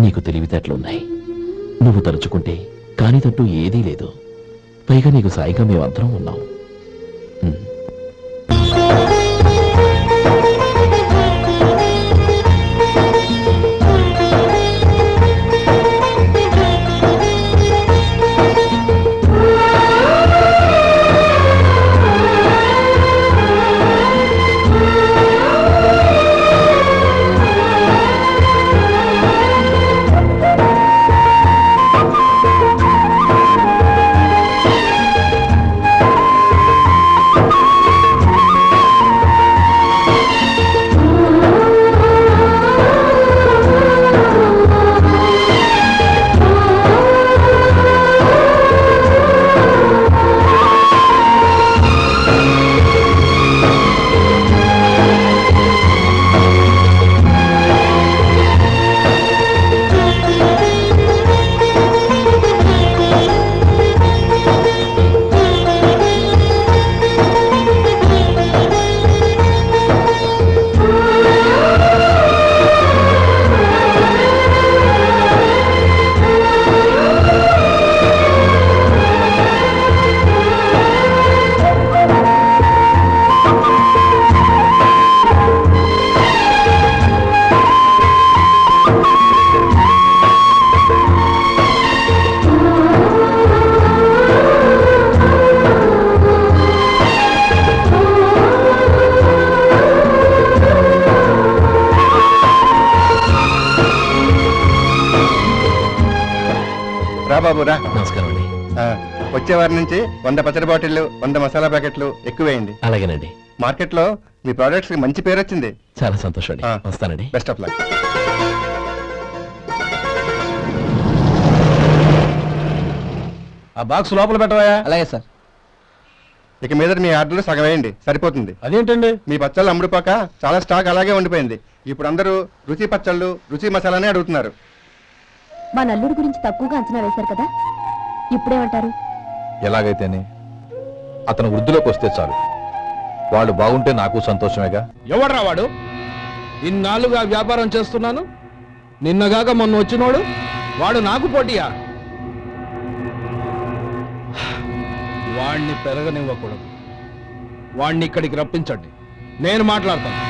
నీకు తెలివితేటలున్నాయి నువ్వు తలుచుకుంటే కానిదంటూ ఏదీ లేదు. పైగా నీకు సాయిగా మేమందరం ఉన్నాం. రా బాబు రా. నమస్కారం అండి. ఆ, వచ్చే వారం నుంచి వంద పచ్చడి బాటిళ్ళు వంద మసాలా ప్యాకెట్లు ఎక్కువేయండి. అలాగేనండి. మార్కెట్లో మీ ప్రోడక్ట్స్కి మంచి పేరు వచ్చింది. చాలా సంతోషం అండి. ఆ. వస్తానండి. బెస్ట్ ఆఫ్ లక్ ఆ బాక్స్ లోపల పెట్టవా అలాగే సార్. ఇక మీద మీ ఆర్డర్లు సగం వేయండి. సరిపోతుంది. అదేంటండి? మీ పచ్చళ్ళు అమ్ముడుపోక చాలా స్టాక్ అలాగే ఉండిపోయింది. ఇప్పుడు అందరూ రుచి పచ్చళ్ళు రుచి మసాలానే అడుగుతున్నారు. మా నల్లుడి గురించి తక్కువగా అంచనా వేశారు కదా? ఇప్పుడేమంటారు? ఎలాగైతేనే అతను వృద్ధిలోకి వస్తే చాలు. వాళ్ళు బాగుంటే నాకు సంతోషమేగా? ఎవడ్రా వాడు? ఇన్నాళ్ళుగా వ్యాపారం చేస్తున్నాను? నిన్నగాక మొన్న వచ్చినోడు? వాడు నాకు పోటీయా? వాణ్ణి పెరగనివ్వకూడదు. వాణ్ణి ఇక్కడికి రప్పించండి. నేను మాట్లాడతాను.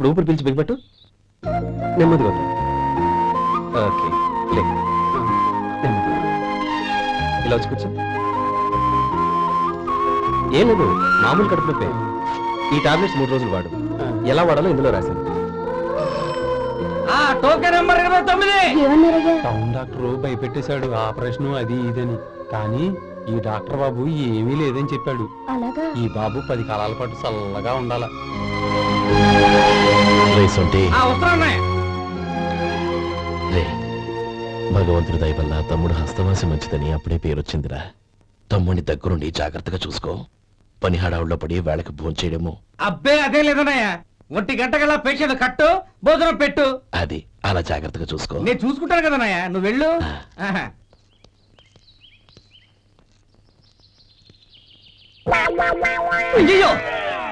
ఇప్పుడు ఊపిరి పీల్చి బిగ్బట్టు నెమ్మదిగా. ఓకే లే. ఇలా వచ్చి కూర్చో. ఏం లేదు మామూలు కడుపు నొప్పే ఈ టాబ్లెట్స్ మూడు రోజులు వాడు. ఎలా వాడాలో ఇందులో రాశాను. Town doctor భయపెట్టేశాడు. ఆపరేషన్ అది ఇదని. కానీ ఈ డాక్టర్ బాబు ఏమీ లేదని చెప్పాడు. అలాగా? ఈ బాబు పది కాలాల పాటు చల్లగా ఉండాల. రే భగవంతుడి దయ వల్ల తమ్ముడు హస్తవాసి మంచిదని అప్పుడే పేరొచ్చిందిరా. తమ్ముని దగ్గరుండి జాగ్రత్తగా చూసుకో. పని హడావుల్లో పడి వేళకి భోంచేయడము అబ్బే అదే లేదన్నయ్య. ఒంటి గంట గల పేషెంట్ కట్టు భోజనం పెట్టు. అది అలా జాగ్రత్తగా చూసుకో. నేను చూసుకుంటాను కదన్నయ్య నువ్వు వెళ్ళు. ఆహా.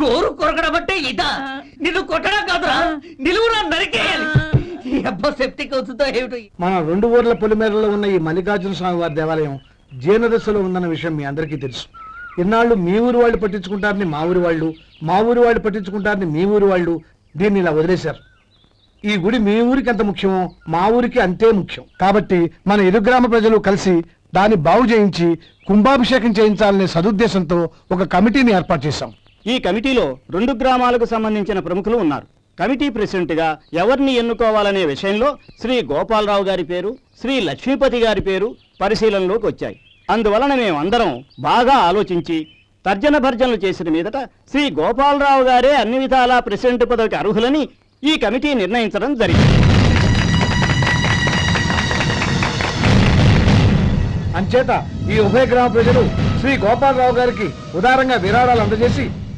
గోరు కొరకడం అంటే ఇదా? నిన్ను కొట్టడం కాదురా. నిలువురా నరికేయాలి. ఈ అబ్బా సెప్టిక్ అవుతుందో ఏమిటో? మన రెండు ఊర్ల పొలిమేరలో ఉన్న ఈ మల్లికార్జున స్వామి వారి దేవాలయం జీర్ణదశలో ఉందన్న విషయం మీ అందరికీ తెలుసు. ఇన్నాళ్ళు మీ ఊరు వాళ్ళు పట్టించుకుంటారని మా ఊరి వాళ్ళు మా ఊరి వాళ్ళు పట్టించుకుంటారని మీ ఊరి వాళ్ళు దీన్ని ఇలా వదిలేశారు. ఈ గుడి మీ ఊరికి ఎంత ముఖ్యమో మా ఊరికి అంతే ముఖ్యం. కాబట్టి మన ఇరు గ్రామ ప్రజలు కలిసి దాన్ని బాగు చేయించి కుంభాభిషేకం చేయించాలనే సదుద్దేశంతో ఒక కమిటీని ఏర్పాటు చేశాం. ఈ కమిటీలో రెండు గ్రామాలకు సంబంధించిన ప్రముఖులు ఉన్నారు. కమిటీ ప్రెసిడెంట్గా ఎవరిని ఎన్నుకోవాలనే విషయంలో శ్రీ గోపాలరావు గారి పేరు శ్రీ లక్ష్మీపతి గారి పేరు పరిశీలనలోకి వచ్చాయి. అందువలన మేమందరం బాగా ఆలోచించి తర్జన భర్జనలు చేసిన మీదట శ్రీ గోపాలరావు గారే అన్ని విధాలా ప్రెసిడెంట్ పదవికి అర్హులని ఈ కమిటీ నిర్ణయించడం జరిగింది. అంచేత ఈ ఉభయ గ్రామ ప్రజలు శ్రీ గోపాలరావు గారికి ఉదారంగా విరాళాలు అందజేసి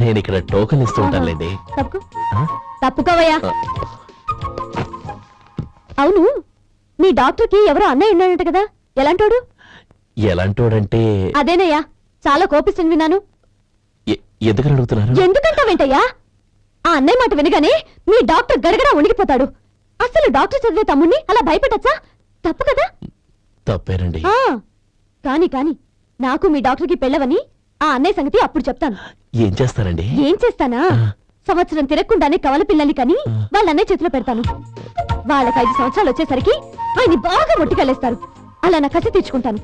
నేను ఇక్కడ టోకెన్ ఇస్తూ ఉంటానులేండి తప్పుకో? తప్పుకోవయ్యా. అవును మీ డాక్టర్కి ఎవరో అన్నయ్య ఉన్నాడంట కదా. ఎలాంటోడు? ఎలాంటోడంటే అదేనయ్యా చాలా కోపిస్తుంది విన్నాను. ఎందుకని అడుగుతున్నారు? ఎందుకంటావేంటయ్యా? ఆ అన్నయ్య మాట వినగానే మీ డాక్టర్ గడగడ ఉణిగిపోతాడు అసలు డాక్టర్ చదివే తమ్ముణ్ణి అలా భయపెట్టచ్చా? తప్పు కదా. తప్పేనండి. ఆ కాని కాని నాకు మీ డాక్టర్కి పెళ్ళవని ఆ అన్నయ్య సంగతి అప్పుడు చెప్తాను. ఏం చేస్తారండి? ఏం చేస్తానా? సంవత్సరం తిరగకుండానే కవల పిల్లల్ని కని వాళ్ళ అన్నయ్య చేతిలో పెడతాను. వాళ్ళకి ఐదు సంవత్సరాలు వచ్చేసరికి ఆయన్ని బాగా మొట్టికెళ్ళేస్తారు. అలా నా కసి తీర్చుకుంటాను.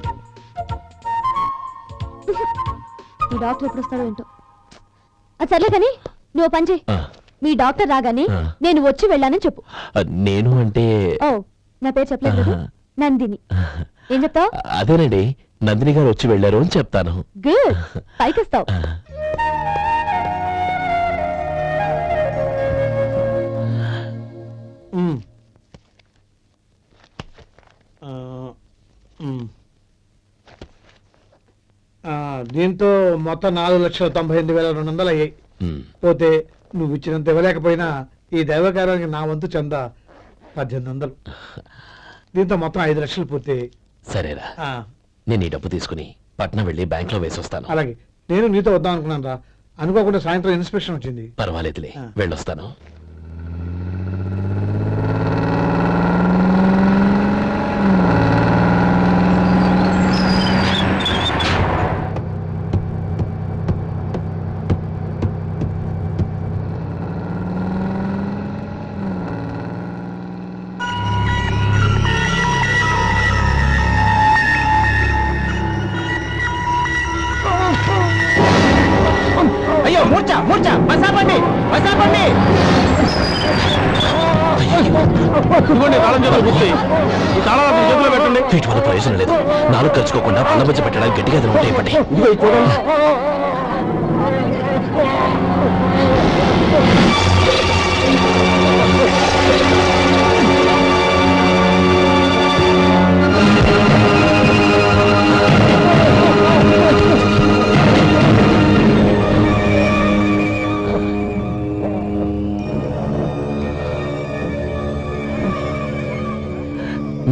మీ డాక్టర్ ఎప్పుడు వస్తాడో ఏంటో. అది సర్లే కానీ నువ్వు పని చేయి. ఆ, మీ డాక్టర్ రాగానే ఆ. నేను వచ్చి వెళ్ళానని చెప్పు. ఆ, నేను అంటే ఓ నా పేరు చెప్పలేదు కదా? ఆహా. నందిని. ఏం చెప్తావు? అదేనండి నందిని గారు వచ్చి వెళ్ళారు అని చెప్తాను. గుడ్. పైకొస్తావు. ఆ, ఉమ్. ఆ, ఉమ్. ఆ, దీంతో మొత్తం నాలుగు లక్షల తొంభై ఎనిమిది వేల రెండు వందలు అయ్యాయి. పోతే నువ్వు ఇచ్చినంత ఇవ్వలేకపోయినా ఈ దైవకార్యానికి నా వంతు చంద పద్దెనిమిది వందలు. దీంతో మొత్తం ఐదు లక్షలు పూర్తయ్యాయి. సరేరా. ఆ, నేను ఈ డబ్బు తీసుకుని పట్నం వెళ్ళి బ్యాంక్లో వేసి వస్తాను అలాగే. నేను నీతో వద్దాం అనుకున్నాను రా అనుకోకుండా సాయంత్రం ఇన్స్పెక్షన్ వచ్చింది. పర్వాలేదులే. ఆ. వెళ్ళొస్తాను. బసాపండి బసాపండి వీటి వల్ల ప్రయోజనం లేదు. నాలుగు ఖర్చుకోకుండా పళ్ళ మధ్య పెట్టడానికి గట్టిగా అది ఉంటాయి ఇవ్వండి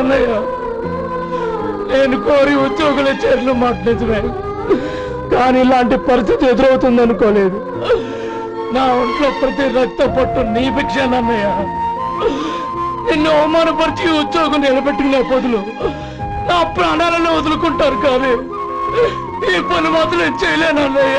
అన్నయ్య. నేను కోరి ఉద్యోగుల చేతులు మాకు నిజమే. కానీ ఇలాంటి పరిస్థితి ఎదురవుతుంది అనుకోలేదు. నా ఒంట్లో ప్రతి రక్త పట్టు నీ భిక్షానన్నయ్య నిన్ను అవమానపరిచి ఉద్యోగం నిలబెట్టుకునే బదులు నా ప్రాణాలను వదులుకుంటారు కానీ ఈ పని మాత్రం నేను చేయలేనన్నయ్య.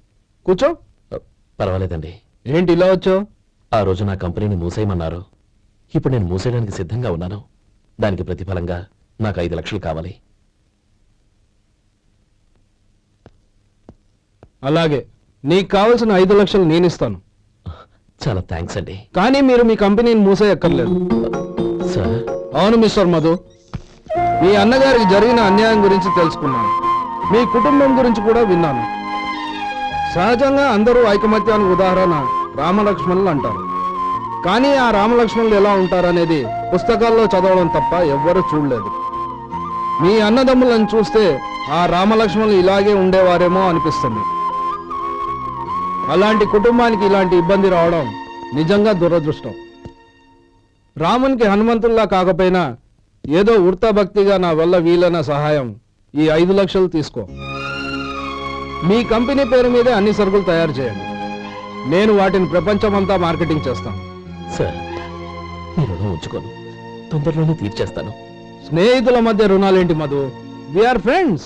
కూర్చో. పర్వాలేదండి. ఏంటి ఇలా వచ్చావు? ఆ రోజు నా కంపెనీని మూసేయమన్నారు. ఇప్పుడు నేను మూసేయడానికి సిద్ధంగా ఉన్నాను. దానికి ప్రతిఫలంగా నాకు ఐదు లక్షలు కావాలి. అలాగే. నీకు కావలసిన ఐదు లక్షలు నేను ఇస్తాను చాలా థ్యాంక్స్ అండి. కానీ మీరు మీ కంపెనీని మూసేయక్కర్లేదు. సార్? అవును మిస్టర్ మధు. మీ అన్నగారికి జరిగిన అన్యాయం గురించి తెలుసుకున్నాను. మీ కుటుంబం గురించి కూడా విన్నాను. సహజంగా అందరూ ఐకమత్యానికి ఉదాహరణ రామలక్ష్మణులు అంటారు. కానీ ఆ రామలక్ష్మణులు ఎలా ఉంటారనేది పుస్తకాల్లో చదవడం తప్ప ఎవ్వరూ చూడలేదు. మీ అన్నదమ్ములను చూస్తే ఆ రామలక్ష్మణులు ఇలాగే ఉండేవారేమో అనిపిస్తుంది. అలాంటి కుటుంబానికి ఇలాంటి ఇబ్బంది రావడం నిజంగా దురదృష్టం. రామునికి హనుమంతుల్లా కాకపోయినా ఏదో ఉడతా భక్తిగా నా వల్ల వీలైన సహాయం ఈ ఐదు లక్షలు తీసుకో. మీ కంపెనీ పేరు మీదే అన్ని సరుకులు తయారు చేయండి. నేను వాటిని ప్రపంచమంతా మార్కెటింగ్ చేస్తాను. సార్ మీ రుణం ఉంచుకోను తొందరలోనే తీర్చేస్తాను. స్నేహితుల మధ్య రుణాలేంటి మధు? Are friends